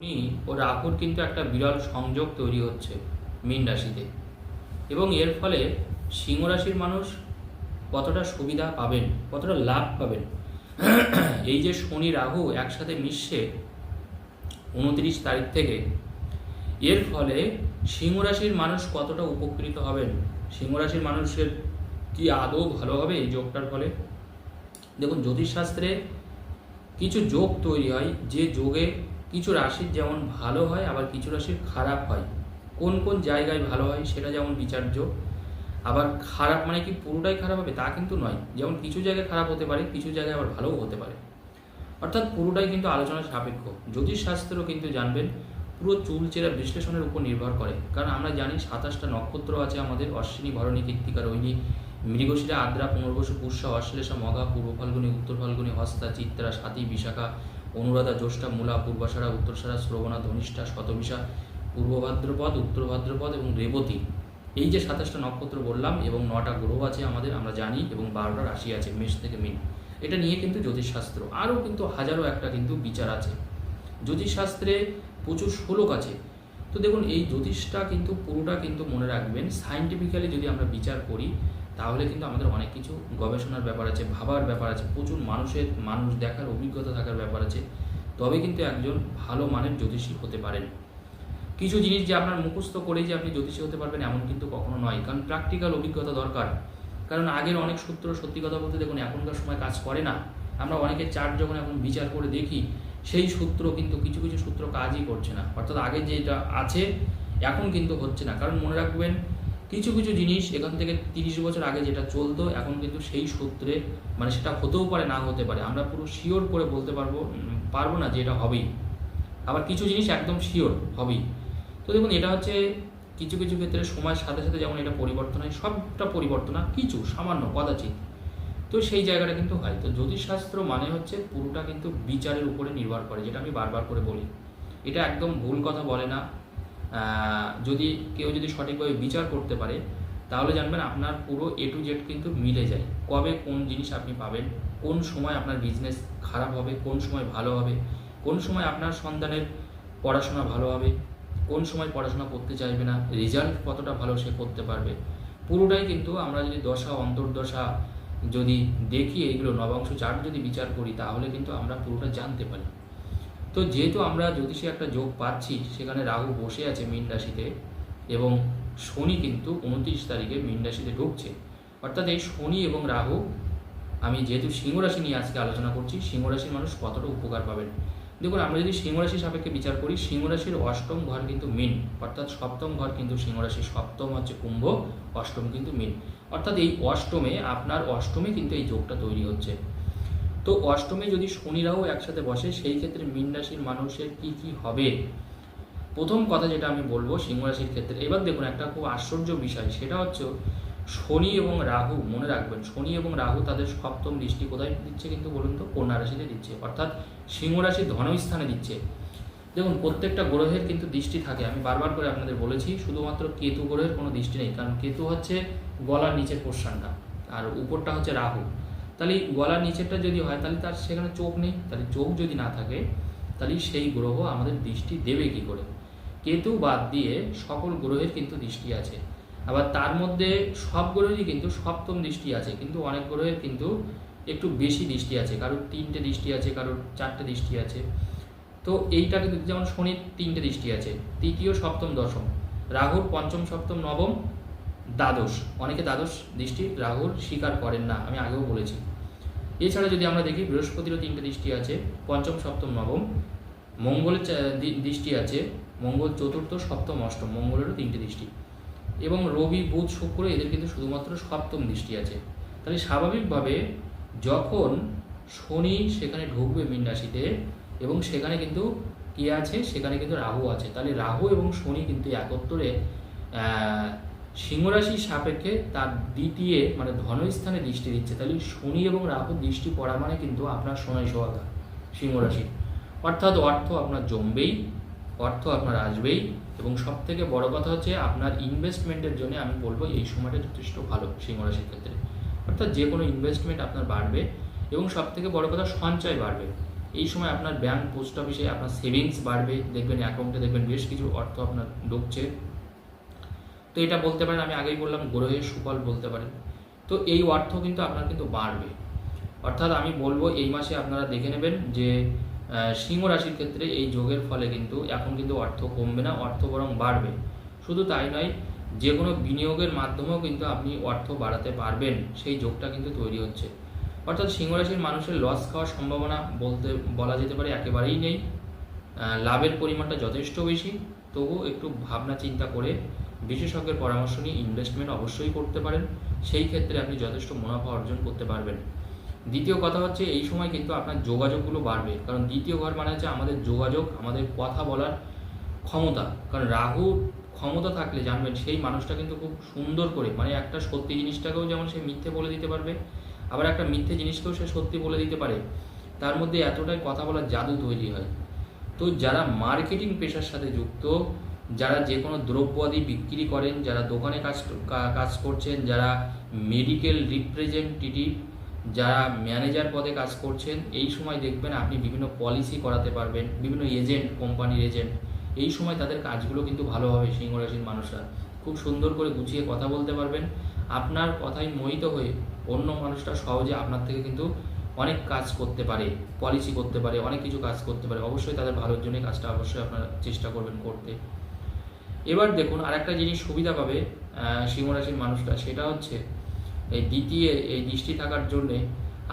শনি ও রাহুর কিন্তু একটা বিরল সংযোগ তৈরি হচ্ছে মীন রাশিতে। এবং এর ফলে সিংহ রাশির মানুষ কতটা সুবিধা পাবেন, কতটা লাভ পাবেন? এই যে শনি, রাহু একসাথে মিশছে উনত্রিশ তারিখ থেকে, এর ফলে সিংহ রাশির মানুষ কতটা উপকৃত হবেন? সিংহ রাশির মানুষের কি আদৌ ভালো হবে এই যোগটার ফলে? দেখুন, জ্যোতিষশাস্ত্রে কিছু যোগ তৈরি হয়, যে যোগে কিছু রাশির যেমন ভালো হয়, আবার কিছু রাশির খারাপ হয়। কোন কোন জায়গায় ভালো হয় সেটা যেমন বিচার্য। আবার খারাপ মানে কি পুরোটাই খারাপ হবে তা কিন্তু নয়। যেমন কিছু জায়গায় খারাপ হতে পারে, কিছু জায়গায় আবার ভালোও হতে পারে। অর্থাৎ পুরোটাই কিন্তু আলোচনার সাপেক্ষ। জ্যোতিষশাস্ত্রও কিন্তু জানবেন, পুরো চুলচেরা বিশ্লেষণের উপর নির্ভর করে। কারণ আমরা জানি সাতাশটা নক্ষত্র আছে আমাদের, অশ্বিনী, ভরণী, কৃত্তিকা, রোহিণী, মৃগশিরা, আদ্রা, পুনর্বসু, পুষ্যা, অশ্লেষা, মগা, পূর্ব ফাল্গুনী, উত্তর ফাল্গুনী, হস্তা, চিত্রা সাতী বিশাখা অনুরাধা জ্যৈষ্ঠা মূলা পূর্বাষাঢ়া উত্তরসারা শ্রবণা, ধনিষ্ঠা শতবিশা পূর্ব ভাদ্রপদ উত্তর এবং রেবতী। এই যে সাতাশটা নক্ষত্র বললাম এবং নটা গ্রহ আছে আমাদের, আমরা জানি এবং বারোটা রাশি আছে, মেষ থেকে মিন। এটা নিয়ে কিন্তু জ্যোতিষশাস্ত্র, আরও কিন্তু হাজারো একটা কিন্তু বিচার আছে। জ্যোতিষশাস্ত্রে প্রচুর শ্লোক আছে। তো দেখুন, এই জ্যোতিষটা কিন্তু পুরোটা কিন্তু মনে রাখবেন সাইন্টিফিক্যালি যদি আমরা বিচার করি তাহলে কিন্তু আমাদের অনেক কিছু গবেষণার ব্যাপার আছে, ভাবার ব্যাপার আছে, প্রচুর মানুষের, মানুষ দেখার অভিজ্ঞতা থাকার ব্যাপার আছে। তবে কিন্তু একজন ভালো মানের জ্যোতিষী হতে পারেন। কিছু জিনিস যে আপনার মুখস্থ করেই যে আপনি জ্যোতিষী হতে পারবেন এমন কিন্তু কখনো নয়। কারণ প্র্যাকটিক্যাল অভিজ্ঞতা দরকার। কারণ আগের অনেক সূত্র সত্যি কথা বলতে দেখুন, এখনকার সময় কাজ করে না। আমরা অনেকের চার্ট যখন এখন বিচার করে দেখি, সেই সূত্র কিন্তু কিছু কিছু সূত্র কাজই করছে না। অর্থাৎ আগে যেটা আছে, এখন কিন্তু হচ্ছে না। কারণ মনে রাখবেন কিছু কিছু জিনিস এখান থেকে তিরিশ বছর আগে যেটা চলতো, এখন কিন্তু সেই সূত্রে মানে সেটা হতেও পারে, না হতে পারে, আমরা পুরো শিওর করে বলতে পারব পারব না যে এটা হবেই। আবার কিছু জিনিস একদম শিওর হবেই। তো দেখুন, এটা হচ্ছে কিছু কিছু ক্ষেত্রে সময়ের সাথে সাথে যেমন এটা পরিবর্তন হয়, সবটা পরিবর্তন না, কিছু, সামান্য, কদাচিৎ। তো সেই জায়গাটা কিন্তু হয়। তো জ্যোতিষশাস্ত্র মানে হচ্ছে পুরোটা কিন্তু বিচারের উপরে নির্ভর করে, যেটা আমি বারবার করে বলি। এটা একদম ভুল কথা বলে না যদি কেউ যদি সঠিকভাবে বিচার করতে পারে, তাহলে জানবেন আপনার পুরো এ টু জেড কিন্তু মিলে যায়। কবে কোন জিনিস আপনি পাবেন, কোন সময় আপনার বিজনেস খারাপ হবে, কোন সময় ভালো হবে, কোন সময় আপনার সন্তানের পড়াশোনা ভালো হবে, কোন সময় পড়াশোনা করতে চাইবে না রেজাল্ট কতটা ভালো সে করতে পারবে। পুরোটাই কিন্তু আমরা যদি দশা, অন্তর্দশা যদি দেখি, এগুলো নবাংশ চার্ট যদি বিচার করি, তাহলে কিন্তু আমরা পুরোটা জানতে পারি। তো যেহেতু আমরা জ্যোতিষে একটা যোগ পাচ্ছি, সেখানে রাহু বসে আছে মীন রাশিতে এবং শনি কিন্তু উনত্রিশ তারিখে মীন রাশিতে ঢুকছে। অর্থাৎ এই শনি এবং রাহু, আমি যেহেতু সিংহ রাশি নিয়ে আজকে আলোচনা করছি, সিংহ রাশির মানুষ কতটা উপকার পাবেন? দেখুন, আমরা যদি সিংহ সাপেক্ষে বিচার করি, সিংহ রাশির অষ্টম ঘর কিন্তু মিন, অর্থাৎ সপ্তম ঘর কিন্তু সিংহ রাশির সপ্তম হচ্ছে কুম্ভ, অষ্টম কিন্তু মিন। অর্থাৎ এই অষ্টমে, আপনার অষ্টমে কিন্তু এই যোগটা তৈরি হচ্ছে। তো অষ্টমে যদি শনিরাও একসাথে বসে, সেই ক্ষেত্রে মীন রাশির মানুষের কি কি হবে? প্রথম কথা যেটা আমি বলব সিংহ রাশির ক্ষেত্রে, এবার দেখুন একটা খুব আশ্চর্য বিষয়, সেটা হচ্ছে শনি এবং রাহু, মনে রাখবেন, শনি এবং রাহু তাদের সপ্তম দৃষ্টি কোথায় দিচ্ছে কিন্তু বলুন তো? কন্যা রাশিতে দিচ্ছে, অর্থাৎ সিংহ রাশি ধনস্থানে দিচ্ছে। দেখুন, প্রত্যেকটা গ্রহের কিন্তু দৃষ্টি থাকে, আমি বারবার করে আপনাদের বলেছি, শুধুমাত্র কেতু গ্রহের কোনো দৃষ্টি নেই, কারণ কেতু হচ্ছে গলার নিচের পোর্শনটা, আর উপরটা হচ্ছে রাহু। তাহলে গলার নিচেরটা যদি হয়, তাহলে তার সেখানে চোখ নেই। তাহলে চোখ যদি না থাকে, তাহলে সেই গ্রহ আমাদের দৃষ্টি দেবে কি করে? কেতু বাদ দিয়ে সকল গ্রহের কিন্তু দৃষ্টি আছে। আবার তার মধ্যে সব গ্রহেরই কিন্তু সপ্তম দৃষ্টি আছে, কিন্তু অনেক গ্রহের কিন্তু একটু বেশি দৃষ্টি আছে। কারোর তিনটে দৃষ্টি আছে, কারোর চারটে দৃষ্টি আছে। তো এইটা কিন্তু যেমন শনির তিনটে দৃষ্টি আছে, তৃতীয় সপ্তম দশম, রাহুর পঞ্চম সপ্তম নবম, দ্বাদশ। অনেকে দ্বাদশ দৃষ্টি রাহুর স্বীকার করেন না, আমি আগেও বলেছি। এছাড়া যদি আমরা দেখি, বৃহস্পতিরও তিনটে দৃষ্টি আছে, পঞ্চম, সপ্তম, নবম। মঙ্গলের দৃষ্টি আছে, মঙ্গল চতুর্থ, সপ্তম, অষ্টম। মঙ্গলেরও তিনটে দৃষ্টি। এবং রবি, বুধ, শুক্র, এদের কিন্তু শুধুমাত্র সপ্তম দৃষ্টি আছে। তাহলে স্বাভাবিকভাবে যখন শনি সেখানে ঢুকবে মীন রাশিতে, এবং সেখানে কিন্তু কি আছে? সেখানে কিন্তু রাহু আছে। তাহলে রাহু এবং শনি কিন্তু একত্রে সিংহরাশির সাপেক্ষে তার দ্বিতীয় মানে ধনস্থানে দৃষ্টি দিচ্ছে। তাহলে শনি এবং রাহু দৃষ্টি পড়া মানে কিন্তু আপনার সোনাই সোহাগা সিংহরাশি অর্থাৎ অর্থ আপনার জমবেই, অর্থ আপনার আসবেই এবং সব থেকে বড় কথা হচ্ছে আপনার ইনভেস্টমেন্টের জন্য আমি বলব এই সময়টা যথেষ্ট ভালো সিংহরাশির ক্ষেত্রে। অর্থাৎ যে কোনো ইনভেস্টমেন্ট আপনার বাড়বে এবং সব থেকে বড় কথা সঞ্চয় বাড়বে। এই সময় আপনার ব্যাংক পোস্ট অফিসে আপনার সেভিংস বাড়বে, দেখবেন অ্যাকাউন্টে দেখবেন বেশ কিছু অর্থ আপনার ঢুকছে। তো এটা বলতে পারেন, আমি আগেই বললাম, গ্রহের সুফল বলতে পারেন। তো এই অর্থ কিন্তু আপনার কিন্তু বাড়বে। অর্থাৎ আমি বলব, এই মাসে আপনারা দেখে নেবেন যে সিংহ রাশির ক্ষেত্রে এই যোগের ফলে কিন্তু এখন কিন্তু অর্থ কমবে না, অর্থ বরং বাড়বে। শুধু তাই নয়, যে কোনো বিনিয়োগের মাধ্যমেও কিন্তু আপনি অর্থ বাড়াতে পারবেন, সেই যোগটা কিন্তু তৈরি হচ্ছে। অর্থাৎ সিংহ রাশির মানুষের লস খাওয়ার সম্ভাবনা বলতে, বলা যেতে পারে, একেবারেই নেই। লাভের পরিমাণটা যথেষ্ট বেশি, তবুও একটু ভাবনা চিন্তা করে বিশেষজ্ঞের পরামর্শ নিয়ে ইনভেস্টমেন্ট অবশ্যই করতে পারেন। সেই ক্ষেত্রে আপনি যথেষ্ট মুনাফা অর্জন করতে পারবেন। দ্বিতীয় কথা হচ্ছে, এই সময় কিন্তু আপনার যোগাযোগগুলো বাড়বে। কারণ দ্বিতীয় ঘর মানে হচ্ছে আমাদের যোগাযোগ, আমাদের কথা বলার ক্ষমতা। কারণ রাহু ক্ষমতা থাকলে জানবেন সেই মানুষটা কিন্তু খুব সুন্দর করে মানে একটা সত্যি জিনিসটাকেও যেমন সে মিথ্যে বলে দিতে পারবে, আবার একটা মিথ্যে জিনিসকেও সে সত্যি বলে দিতে পারে। তার মধ্যে এতটাই কথা বলার জাদু তৈরি হয়। তো যারা মার্কেটিং পেশার সাথে যুক্ত যারা যে কোনো দ্রব্যাদি বিক্রি করেন, যারা দোকানে কাজ কাজ করছেন, যারা মেডিকেল রিপ্রেজেন্টেটিভ যারা ম্যানেজার পদে কাজ করছেন, এই সময় দেখবেন আপনি বিভিন্ন পলিসি করাতে পারবেন, বিভিন্ন এজেন্ট কোম্পানির এজেন্ট এই সময় তাদের কাজগুলো কিন্তু ভালো হবে সিংহ রাশির মানুষরা। খুব সুন্দর করে গুছিয়ে কথা বলতে পারবেন। আপনার কথায় মোহিত হয়ে অন্য মানুষটা সহজে আপনার থেকে কিন্তু অনেক কাজ করতে পারে পলিসি করতে পারে, অনেক কিছু কাজ করতে পারে। অবশ্যই তাদের ভালোর জন্য কাজটা অবশ্যই আপনারা চেষ্টা করবেন করতে। এবার দেখুন আরেকটা জিনিস সুবিধা পাবে আহ, সিংহ মানুষরা সেটা হচ্ছে এই দ্বিতীয় এই দৃষ্টি থাকার জন্যে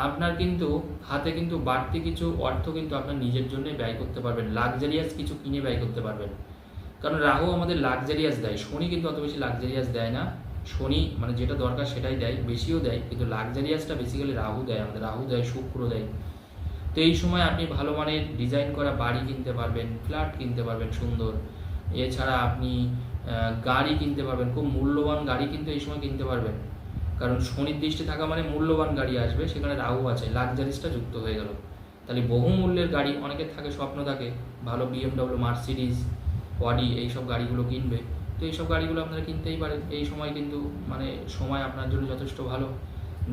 আপনার কিন্তু হাতে কিন্তু বাড়তি কিছু অর্থ কিন্তু আপনার নিজের জন্য ব্যয় করতে পারবেন লাক্সারিয়াস কিছু কিনে ব্যয় করতে পারবেন। কারণ রাহু আমাদের লাক্সারিয়াস দেয় শনি কিন্তু অত বেশি লাক্সারিয়াস দেয় না শনি মানে যেটা দরকার সেটাই দেয় বেশিও দেয় কিন্তু লাক্সারিয়াসটা বেসিক্যালি রাহু দেয় আমাদের রাহু দেয় শুক্র দেয়। তো এই সময় আপনি ভালো মানের ডিজাইন করা বাড়ি কিনতে পারবেন ফ্ল্যাট কিনতে পারবেন সুন্দর। এছাড়া আপনি গাড়ি কিনতে পারবেন, খুব মূল্যবান গাড়ি কিন্তু এই সময় কিনতে পারবেন। কারণ শনির দৃষ্টি থাকা মানে মূল্যবান গাড়ি আসবে, সেখানে রাহু আছে, লাক্সারিসটা যুক্ত হয়ে গেল। তাহলে বহু মূল্যের গাড়ি অনেকের থাকে, স্বপ্ন থাকে, ভালো বিএমডব্লিউ, মার্সিডিজ অডি এইসব গাড়িগুলো কিনবে। তো এইসব গাড়িগুলো আপনারা কিনতেই পারেন। এই সময় কিন্তু মানে সময় আপনার জন্য যথেষ্ট ভালো।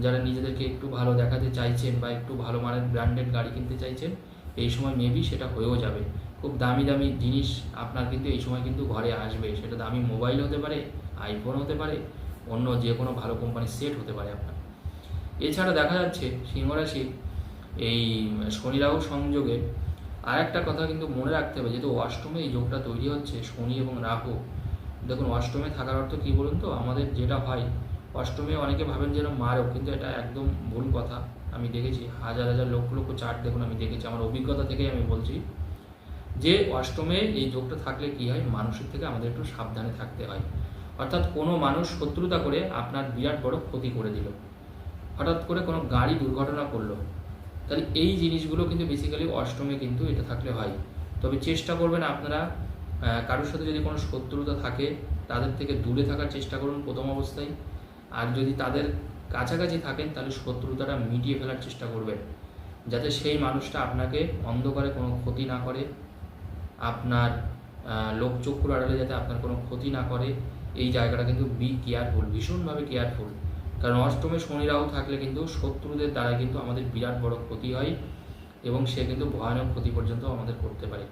যারা নিজেদেরকে একটু ভালো দেখাতে চাইছেন বা একটু ভালো মানের ব্র্যান্ডেড গাড়ি কিনতে চাইছেন এই সময় মেবি সেটা হয়েও যাবে। খুব দামি দামি জিনিস আপনার কিন্তু এই সময় কিন্তু ঘরে আসবে। সেটা দামি মোবাইল হতে পারে আইফোন হতে পারে, অন্য যে কোনো ভালো কোম্পানির সেট হতে পারে আপনার। এছাড়া দেখা যাচ্ছে সিংহরাশি এই শনি রাহু সংযোগে আর একটা কথা কিন্তু মনে রাখতে হবে, যেহেতু অষ্টমে এই যোগটা তৈরি হচ্ছে শনি এবং রাহু। দেখুন, অষ্টমে থাকার অর্থ কী বলুন তো? আমাদের যেটা হয়, অষ্টমে অনেকে ভাবেন যেন মারও, কিন্তু এটা একদম ভুল কথা। আমি দেখেছি, হাজার হাজার লক্ষ লক্ষ চার্ট দেখুন আমি দেখেছি, আমার অভিজ্ঞতা থেকেই আমি বলছি। যে অষ্টমে এই যোগটা থাকলে কি হয়? মানুষের থেকে আমাদের একটু সাবধানে থাকতে হয়। অর্থাৎ কোনো মানুষ শত্রুতা করে আপনার বিরাট বড় ক্ষতি করে দিল। হঠাৎ করে কোনো গাড়ি দুর্ঘটনা করল। তাহলে এই জিনিসগুলো কিন্তু বেসিক্যালি অষ্টমে কিন্তু এটা থাকলে হয়। তবে চেষ্টা করবেন আপনারা কারোর সাথে যদি কোনো শত্রুতা থাকে, তাদের থেকে দূরে থাকার চেষ্টা করুন প্রথম অবস্থায়। আর যদি তাদের কাছাকাছি থাকেন, তাহলে শত্রুতাটা মিটিয়ে ফেলার চেষ্টা করবেন। যাতে সেই মানুষটা আপনাকে অন্ধকারে কোনো ক্ষতি না করে, আপনার লোকচক্ষুর আড়ালে যাতে আপনার কোনো ক্ষতি না করে, এই জায়গাটা কিন্তু বি কেয়ারফুল ভীষণভাবে কেয়ারফুল কারণ অষ্টমে শনিরাও থাকলে কিন্তু শত্রুদের দ্বারা কিন্তু আমাদের বিরাট বড় ক্ষতি হয় এবং সে কিন্তু ভয়ানক ক্ষতি পর্যন্ত আমাদের করতে পারে।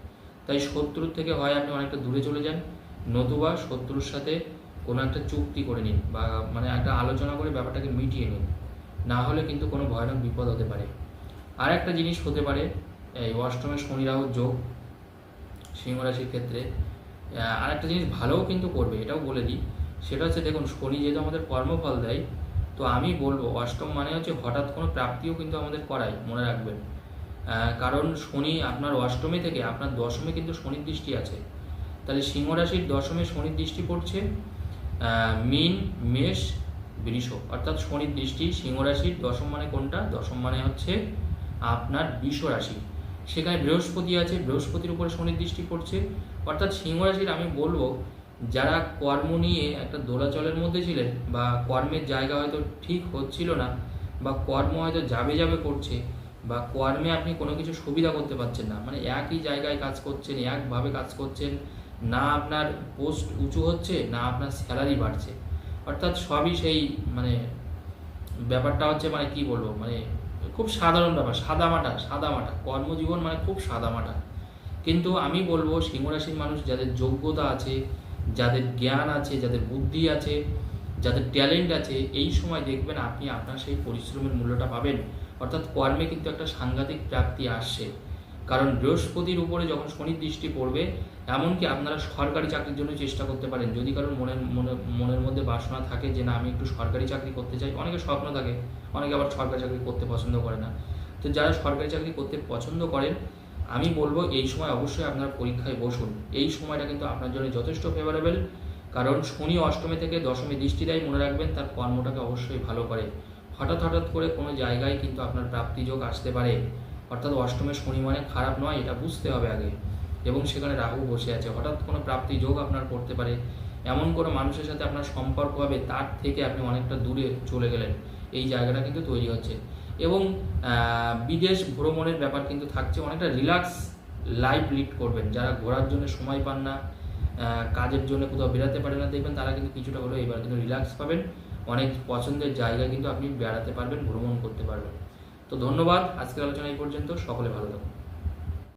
তাই শত্রুর থেকে হয় আপনি অনেকটা দূরে চলে যান, নতুবা শত্রুর সাথে কোনো একটা চুক্তি করে নিন বা মানে একটা আলোচনা করে ব্যাপারটাকে মিটিয়ে নিন। না হলে কিন্তু কোনো ভয়ানক বিপদ হতে পারে। আর একটা জিনিস হতে পারে, এই অষ্টমে শনি রাহু যোগ, সিংহ রাশির ক্ষেত্রে। আর একটা জিনিস ভালোও কিন্তু করবে, এটাও বলে দিই। সেটা হচ্ছে দেখুন, শনি যেহেতু আমাদের কর্মফল দেয়, তো আমি বলব অষ্টম মানে হচ্ছে হঠাৎ কোনো প্রাপ্তিও কিন্তু আমাদের করায়, মনে রাখবেন। কারণ শনি আপনার অষ্টমী থেকে, আপনার দশমে কিন্তু শনির দৃষ্টি আছে। তাহলে সিংহ রাশির দশমে শনির দৃষ্টি পড়ছে মীন, মেষ, বৃষ। অর্থাৎ শনির দৃষ্টি সিংহ রাশির দশম মানে কোনটা? দশম মানে হচ্ছে আপনার বৃষ রাশি। সেখানে বৃহস্পতি আছে, বৃহস্পতির উপরে শনির দৃষ্টি পড়ছে। অর্থাৎ সিংহ রাশির আমি বলব, যারা কর্ম নিয়ে একটা দোলাচলের মধ্যে ছিলেন বা কর্মের জায়গা হয়তো ঠিক হচ্ছিল না বা কর্ম হয়তো যাবে যাবে করছে বা কর্মে আপনি কোনো কিছু সুবিধা করতে পারছেন না মানে একই জায়গায় কাজ করছেন, একভাবে কাজ করছেন না আপনার পোস্ট উঁচু হচ্ছে, না আপনার স্যালারি বাড়ছে। অর্থাৎ সবই সেই মানে ব্যাপারটা হচ্ছে মানে কি বলব মানে খুব সাধারণ ব্যাপার সাদামাটা সাদামাটা কর্মজীবন মানে খুব সাদামাটা কিন্তু আমি বলব, সিংহ রাশির মানুষ যাদের যোগ্যতা আছে, যাদের জ্ঞান আছে, যাদের বুদ্ধি আছে, যাদের ট্যালেন্ট আছে, এই সময় দেখবেন আপনি আপনার সেই পরিশ্রমের মূল্যটা পাবেন। অর্থাৎ কর্মে কিন্তু একটা সাংঘাতিক প্রাপ্তি আসছে। কারণ বৃহস্পতির উপরে যখন শনির দৃষ্টি পড়বে, এমনকি আপনারা সরকারি চাকরির জন্য চেষ্টা করতে পারেন। যদি কারোর মনের, মনে, মনের মধ্যে বাসনা থাকে যে, না, আমি একটু সরকারি চাকরি করতে চাই। অনেকে স্বপ্ন থাকে, অনেকে আবার সরকারি চাকরি করতে পছন্দ করে না। তো যারা সরকারি চাকরি করতে পছন্দ করেন, আমি বলব এই সময় অবশ্যই আপনার পরীক্ষায় বসুন। এই সময়টা কিন্তু আপনার জন্য যথেষ্ট ফেভারেবল কারণ শনি অষ্টমী থেকে দশমী দৃষ্টি দেয় মনে রাখবেন, তার কর্মটাকে অবশ্যই ভালো করে। হঠাৎ হঠাৎ করে কোনো জায়গায় কিন্তু আপনার প্রাপ্তিযোগ আসতে পারে। অর্থাৎ অষ্টমে শনি মানে খারাপ নয়, এটা বুঝতে হবে আগে। এবং সেখানে রাহু বসে আছে। হঠাৎ কোনো প্রাপ্তি যোগ আপনার করতে পারে। এমন কোনো মানুষের সাথে আপনার সম্পর্ক হবে, তার থেকে আপনি অনেকটা দূরে চলে গেলেন। এই জায়গাটা কিন্তু তৈরি হচ্ছে। এবং বিদেশ ভ্রমণের ব্যাপার কিন্তু থাকছে। অনেকটা রিল্যাক্স লাইফ লিড করবেন। যারা ঘোরার জন্য সময় পান না কাজের জন্য কোথাও বেরাতে পারে না, দেখবেন তারা কিন্তু কিছুটা হলেও এবার কিন্তু রিল্যাক্স পাবেন। অনেক পছন্দের জায়গায় কিন্তু আপনি বেড়াতে পারবেন, ভ্রমণ করতে পারবেন। তো ধন্যবাদ আজকের আলোচনা এই পর্যন্ত সকলে ভালো থাকুন।